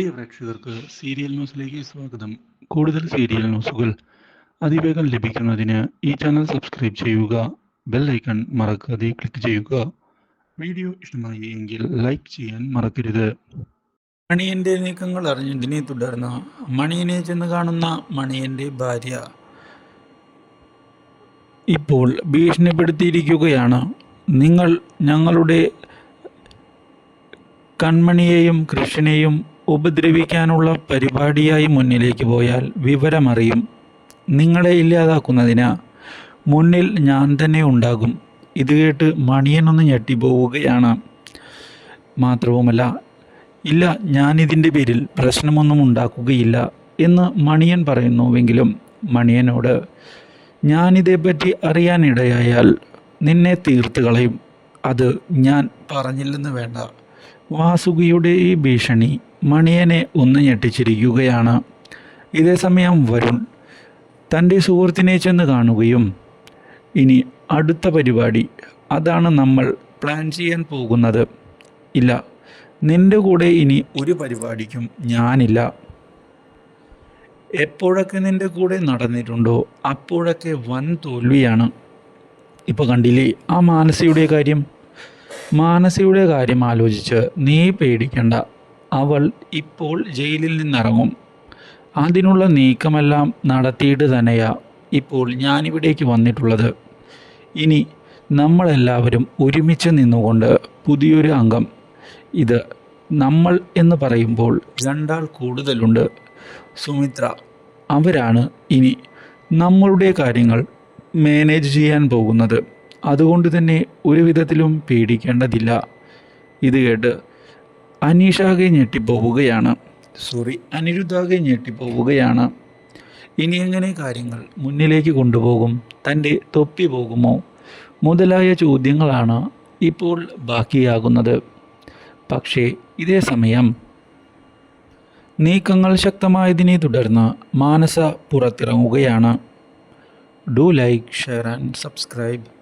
പ്രിയ പ്രേക്ഷകർക്ക് സീരിയൽ ന്യൂസിലേക്ക് സ്വാഗതം. കൂടുതൽ സീരിയൽ ന്യൂസുകൾ അതിവേഗം ലഭിക്കുന്നതിന് ഈ ചാനൽ സബ്സ്ക്രൈബ് ചെയ്യുക ബെൽ ഐക്കൺ മറക്കാതെ ക്ലിക്ക് ചെയ്യുക. വീഡിയോ ഇഷ്ടമായി എങ്കിൽ ലൈക്ക് ചെയ്യാൻ മറക്കരുത്. മണിയന്റെ നീക്കങ്ങൾ അറിഞ്ഞതിനെ തുടർന്ന് മണിയനെ ചെന്ന് കാണുന്ന മണിയന്റെ ഭാര്യ ഇപ്പോൾ ഭീഷണിപ്പെടുത്തിയിരിക്കുകയാണ്. നിങ്ങൾ ഞങ്ങളുടെ കൺമണിയെയും കൃഷ്ണനെയും ഉപദ്രവിക്കാനുള്ള പരിപാടിയായി മുന്നിലേക്ക് പോയാൽ വിവരമറിയും. നിങ്ങളെ ഇല്ലാതാക്കുന്നതിന്. മുന്നിൽ ഞാൻ തന്നെ ഉണ്ടാകും. ഇത് കേട്ട് മണിയനൊന്ന് ഞെട്ടിപ്പോവുകയാണ്. മാത്രവുമല്ല ഇല്ല ഞാനിതിന്റെ പേരിൽ പ്രശ്നമൊന്നും ഉണ്ടാക്കുകയില്ല എന്ന് മണിയൻ പറയുന്നുവെങ്കിലും മണിയനോട് ഞാനിതേപ്പറ്റി അറിയാനിടയായാൽ നിന്നെ തീർത്ത് കളയും. അത് ഞാൻ പറഞ്ഞില്ലെന്ന് വേണ്ട. വാസുകിയുടെ ഈ ഭീഷണി മണിയനെ ഒന്ന് ഞെട്ടിച്ചിരിക്കുകയാണ്. ഇതേസമയം വരുൺ തന്റെ സുഹൃത്തിനെ ചെന്ന് കാണുകയും ഇനി അടുത്ത പരിപാടി. അതാണ് നമ്മൾ പ്ലാൻ ചെയ്യാൻ പോകുന്നത്. ഇല്ല നിന്റെ കൂടെ ഇനി ഒരു പരിപാടിക്കും ഞാനില്ല. എപ്പോഴൊക്കെ നിന്റെ കൂടെ നടന്നിട്ടുണ്ടോ അപ്പോഴൊക്കെ വൻ തോൽവിയാണ്. ഇപ്പോൾ കണ്ടില്ലേ ആ മാനസിയുടെ കാര്യം? മാനസിയുടെ കാര്യം ആലോചിച്ച് നീ പേടിക്കണ്ട. അവൾ ഇപ്പോൾ ജയിലിൽ നിന്നിറങ്ങും. അതിനുള്ള നീക്കമെല്ലാം നടത്തിയിട്ട് തന്നെയാ ഇപ്പോൾ ഞാനിവിടേക്ക് വന്നിട്ടുള്ളത്. ഇനി നമ്മളെല്ലാവരും ഒരുമിച്ച് നിന്നുകൊണ്ട് പുതിയൊരു അംഗം. ഇത് നമ്മൾ എന്ന് പറയുമ്പോൾ രണ്ടാൾ കൂടുതലുണ്ട്. സുമിത്ര അവരാണ് ഇനി നമ്മളുടെ കാര്യങ്ങൾ മാനേജ് ചെയ്യാൻ പോകുന്നത്. അതുകൊണ്ട് തന്നെ ഒരു വിധത്തിലും പേടിക്കേണ്ടതില്ല. ഇത് കേട്ട് അനീഷാകെ ഞെട്ടിപ്പോവുകയാണ്. സോറി. അനിരുദ്ധാകെ ഞെട്ടിപ്പോവുകയാണ്. ഇനി എങ്ങനെ കാര്യങ്ങൾ മുന്നിലേക്ക് കൊണ്ടുപോകും? തന്റെ തൊപ്പി പോകുമോ? മുതലായ ചോദ്യങ്ങളാണ് ഇപ്പോൾ ബാക്കിയാകുന്നത്. പക്ഷേ ഇതേ സമയം നീക്കങ്ങൾ ശക്തമായതിനെ തുടർന്ന് മാനസ പുറത്തിറങ്ങുകയാണ്. Do like share and subscribe.